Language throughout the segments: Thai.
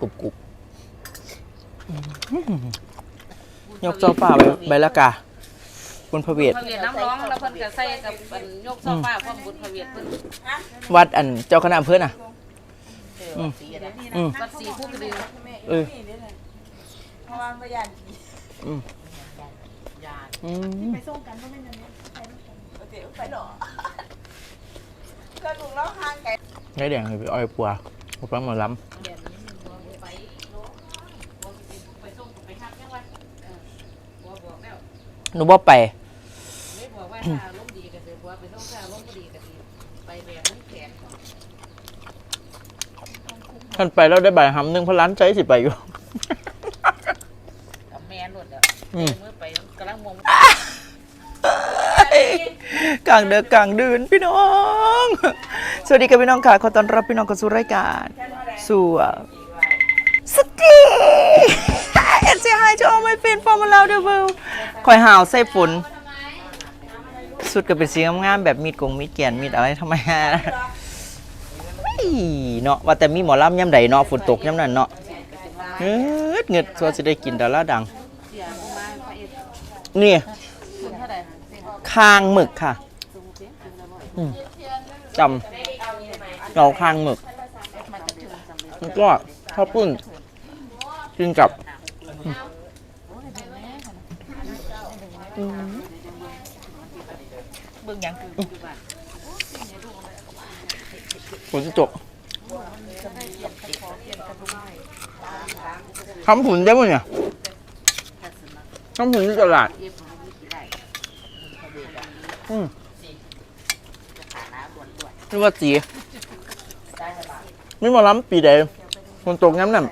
กรุบกรุบยกโซฟาไปใบละกาบนพระเวทพระเวียดน้ำร้องแล้วเพิ่นก็ใส่กับอันยกโซฟาพร้อมบุญพระเวียดเพิ่นวัดอันเจ้าคณะอำเภอน่ะอืมอืม วัดศรีผู้กระดึงเออ เพราะว่าไม่อยากกินอืมไปส่งกันก็ไม่นานไปโอเคไปหรอก็ลุงเล่าห่างไกลไงแดงเลยไปอ้อยปัวปัวหมอลไปไปส่งไปทักยังวะเออบัวบอกแล้วำ หนูบ่ไปไม่บอกว่าถ้าอารมณ์ดีก็สิบัวไปส่งถ้าอารมณ์บ่ดีก็สิไปแบบนั้นแขนท่านไปแล้วได้ใบหำหนึ่งเพราะร้านใจสิไปอยู่ กับแม่นหมดแล้วอืม เมื่อไปกำลังมองกลางเดือกกลางเดือนพี่น้อง สวัสดีครับพี่น้องค่ะขอต้อนรับพี่น้องเข้าสู่รายการสู่สตี เอ็นซีไฮจะเอาไม่เป็นฟอร์มาลาวเดวิลคอยหาวใส่ฝน สุดก็เป็นสีงามๆแบบมีดกงมีดเกียนมีดอะไรทำไมฮะเนาะว่าแต่มีหมอลำย่ำใดเนาะฝนตกย่ำนั้นเนาะเงืดเงืดส่วนจะได้กินดาราดัง นี่คางหมึกค่ะจำเราคางหมึกแล้วก็ข้าวปุ้นกินกับอืม เบิ่งหยังคือฝนตกทำผุนได้มั้ยเนี่ยทำผุนที่ตลาด อืมนี่ว่าจีไม่มาล้ำปีใดฝนตกย้ำนั่น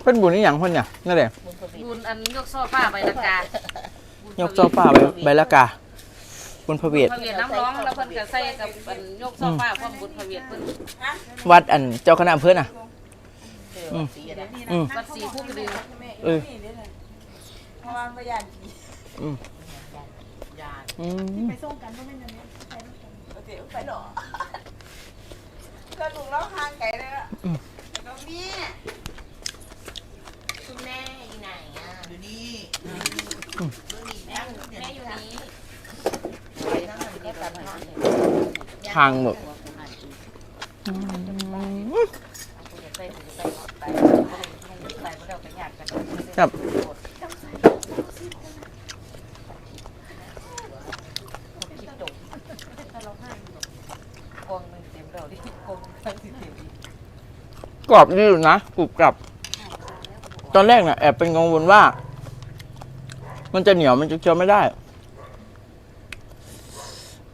เพิ่นบุญนี่หยังเพิ่นเนี่ยนั่นแหละ บุญอันยกโซฟาไปละกายกโซฟาไปใบละกาบนพระเวทพระเวียดน้ำร้องแล้วเพิ่นก็ใส่กับอันยกโซฟาพร้อมบุญพระเวียดเพิ่นวัดอันเจ้าคณะอำเภอน่ะอืมอืมวัดศรีผู้กระดึงเออเพราะว่าไม่อยากกินอืมอืมไปส่งกันก็ไม่นานโอเคไปหรอก็ลุงเล่าห่างไกลเลยละก็มีคุณแม่อยู่ไหนอะ อยู่นี่ ก่อนทางหมดกันครับกองนึงเต็มเราดิกองทั้งสิเต็มกรอบดีอยู่นะกรุบกรับ ตอนแรกเนี่ยแอบเป็นกังวลว่า มันจะเหนียวมันจะเคี้ยวไม่ได้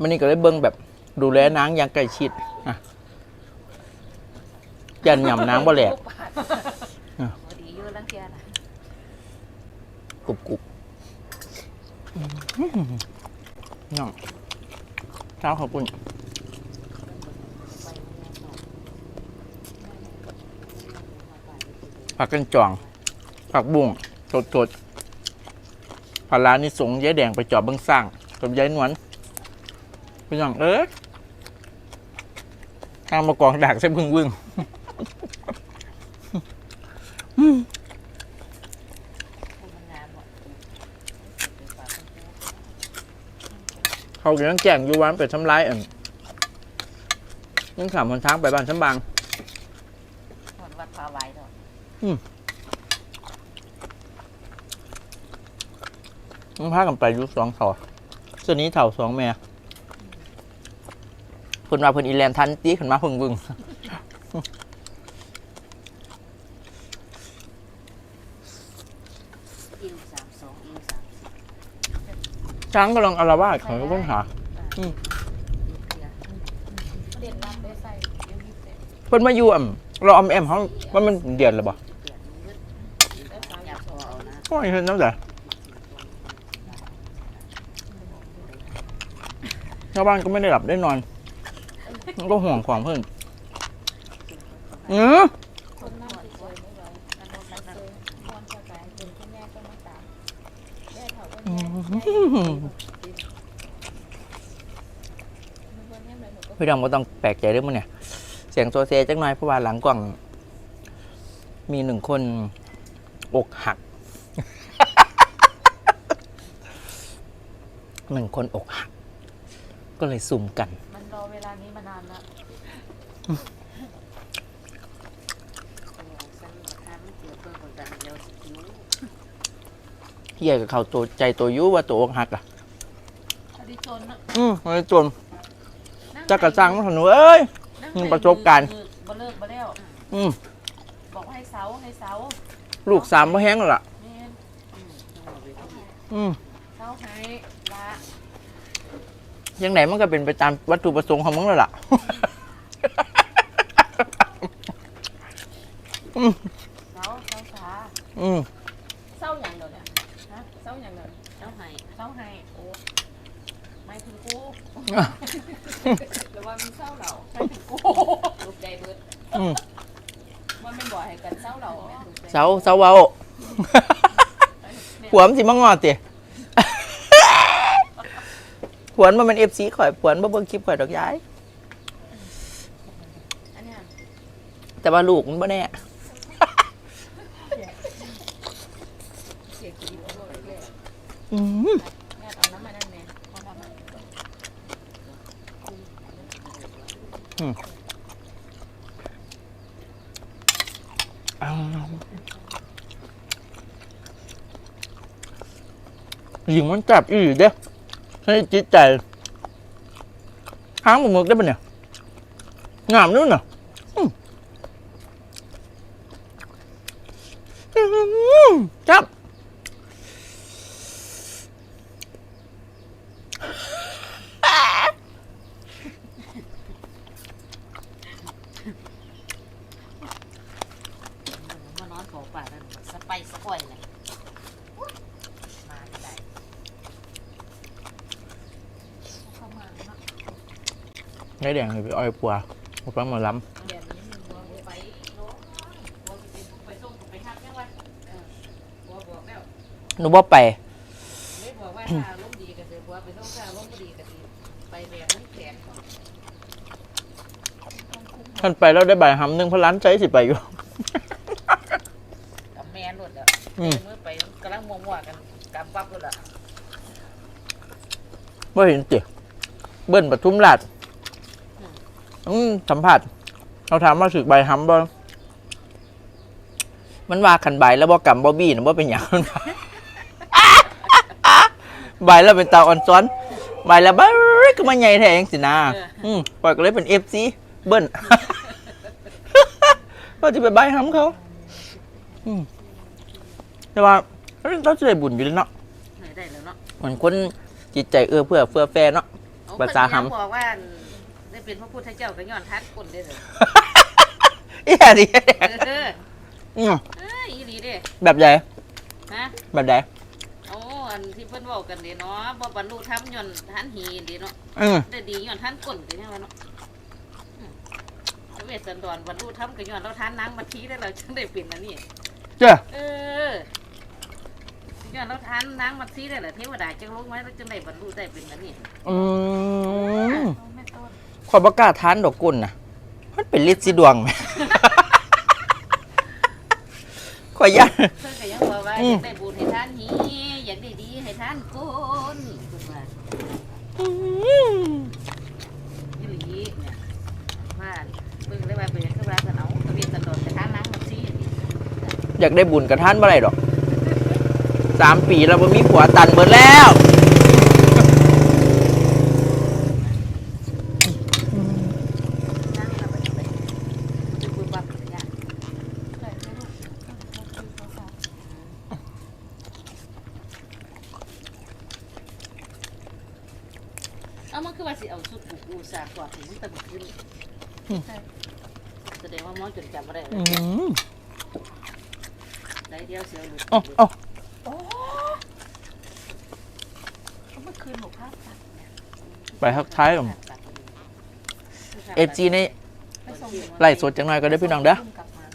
มันนี่ก็เลยเบิ้งแบบดูแลนางอย่างใกล้ชิดอะยันหย่ำนางบ่แหลกดีอยู่ลังเทียนะกรุบกรุบน้องเช้าขอบคุณผักกันจองผักบุ้งสดส ดๆผักร้านนี่สงยายแดงไปจอบเบิ้งสร้างกับยายนวลพี่น้องเอ้ยทางมากองดากเส้นพึ่งวึ่งมันงามหมดเขาก็ยังแจ้งอยู่วามันเป็นทำร้ายอันยังขำคนทางไปบ้านชั้นบางหมดวัดพาไว้เนาะ มึงพากันไปอยุสองเถาส่วนนี้เถาสองแม่เพิ่นมาเพิ่นอีแลนด์ทันตีขึ้นมาเพิ่งวึงอิวสามสองอิวสามสิบช้างกำลังอาละวาดของเพิ่งหาเด่นน้ำได้ใส่เดี๋ยวยิบเสร็จเพิ่นมาอยู่อ่ำเราออมแอมเขาว่ามันเดือดหรือเปล่าอยากพอเอานะโอ้ยเห็นน้ำใจ ชาวบ้านก็ไม่ได้หลับได้นอนมันก็ห่วงของเพิ่นเออพี่ดองก็ต้องแปลกใจเรื่องมันเนี่ย เสียงโซเซจักหน่อยเพราะว่าหลังกล่อง มีหนึ่งคน อกหักหนึ่งคนอกหัก ก็เลยสุ่มกัน มันรอเวลานี้มานานแล้วฉันมาทำเกี่ยวกับคนดังเดียวสิคิ้วเฮียกับเขาตัวใจตัวยุว่าตัวอกหักอะอดีจนนะอืมมันจนจักกระจังมันหนูเอ้ยอืมประสบการณ์บ่เลิกบ่แล้วอืมบอกให้เสาให้เสาลูกสามพ่แห้งแล้วล่ะแม่นอืมจังหวะเวทีอืมเสาให้ละ ยังไงมันก็เป็นไปตามวัตถุประสงค์ของมึงแล้วล่ะเสาเสาสาอืมเสาอย่างเดียวเนี่ยฮะเสาอย่างเดียวเสาให้เสาให้โอ้ไม่ถึงกูหรือว่ามีเสาเราไม่ถึงกูลูกใจเบิดอืมมันไม่บอกให้กันเสาเราแม่ลูกใจเสาเสาเว้าผัวมันสิมางอติ ผัวมันเป็นเอฟซีข่อยผัวมันบ่เบิ่งคลิปข่อยดอกย้าย อันเนี้ยแต่ว่าลูกมันบ่แน่ เสียชีวิตไปเลยอืมแม่เอาน้ำมานั่นแม่เอาทำมาอ้าวหญิงมันจับอีหลีเด้ให้จิตใจหางหมึกได้ปะเนี่ยงามนู่นน่ะอื มอื้อจับมานอนบอกป่านั่นสไปสปอยเลยมาไม่ได้เข้ามาเนาะ ไงแดงเลยไปอ้อยปัวมาฟังหมาล้แบบนี้มึงว่าไปโน้ว่าไปส่งไปทักยังวะเออบัวบอกแล้วำหนูบ่ไปไม่บอกว่าถ้าล้มดีก็คือบัวไปส่งถ้าล้มดีก็คือไปแบบนี้แขนก่อนท่านไปแล้วได้ใบหำหนึ่งเพราะร้านใจสิไปอยู่กับแม่หลุดแล้วอืมเมื่อไปกำลังมัวๆกันกำปั๊บหลุดละว่าเห็นติเบิ้ลปทุมราช อืมสัมผัส เราถามว่าสึกใบหำบ่มันว่าขันใบแล้วบ่กำบ่บี้นะบ่เป็นอย่างนั้นใบแล้วเป็นตาอ่อนซ้อนใบแล้วบ้าก็มาใหญ่แท้เองสินะอืมปล่อยก็เลยเป็นเอฟซีเบิ้ลก็จะไปใบหำเขา อืมแต่ว่าเราจะได้บุญอยู่แล้วเนาะไหนได้แล้วเนาะเหมือนคนจิตใจเอื้อเพื่อเฟื่อแฟเนาะโอ้ภาษาหำเพิ่นยังบอกว่าได้ เป็นพระพุทธเจ้าก็ย้อนทัดคนได้เลยเอียดิเอออืมเอ้ยอีหลีเด้แบบใดฮะแบบใดโอ้อันที่เพิ่นเว้ากันเด้เนาะบ่บรรลุธรรมย้อนทันหีเด้เนาะอืมได้ดีย้อนทันก้นก็ยังว่าเนาะอืมพระเวสสันดรบรรลุธรรมก็ย้อนเราทานนางมัทธีได้แล้วจังได้เป็นอันนี้เจ้าเออย้อนเราทานนางมัทธีได้แล้วเทวดาจังลงไว้แล้วจังได้บรรลุได้เป็นอันนี้อืมเอาแม่ต้น ข่อยบ่กล้าทานดอกกุนน่ะมันเป็นฤทธิ์สีดวงไหมข่อยย่านเพิ่นก็ยังบอกว่าอือม ยากได้บุญให้ทานหีอยากได้ดีให้ทานก้นเพิ่นว่าอืมอีหลีเนี่ยว่าเบิ่งได้ว่าเป็นคือว่ากันเอาทะเบียนสันโดษแต่ทางนางมันซี่อย่างนี้อยากได้บุญกับท่านบ่ได้ดอกสามปีแล้วบ่มีผัวตันเบิดแล้ว นางทำอะไรจะบุญบับอย่าง เอามันคือว่าสิเอาสุดผูกอูสากอดถึงตะบุกขึ้นแสดงว่าหมอจนจำบ่ได้เลอืยมได้เดียวเสียวหลุดเอ๋อาโอ้เมื่อคืนหนูพลาดตัดเนี่ยไปทักท้ายกับเอฟจีในไล่สดจังหน่อยก็ได้อพี่น้องเด้อ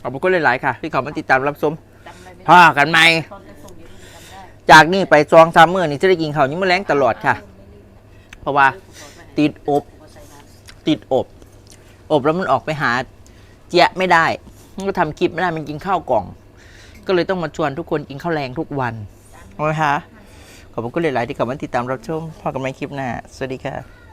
ขอบคุณหลายๆค่ะ ที่เขามาติดตามรับชมพากันใหม่ตอนจะส่งเดี๋ยวมันจำได้จากนี้ไปซองซามเมอร์นี่จะได้กินข้าวยิ้มแมลงตลอดค่ะเพ ราะว่าติดอบ ติดอบ อบแล้วมันออกไปหาเจี๊ยะไม่ได้ มันก็ทำคลิปไม่ได้มันกินข้าวกล่อง ก็เลยต้องมาชวนทุกคนกินข้าวแรงทุกวันนะคะขอบคุณก็เลยหลายๆที่กลับมาติดตามรับชมพอกันใหม่คลิปหน้าสวัสดีค่ะ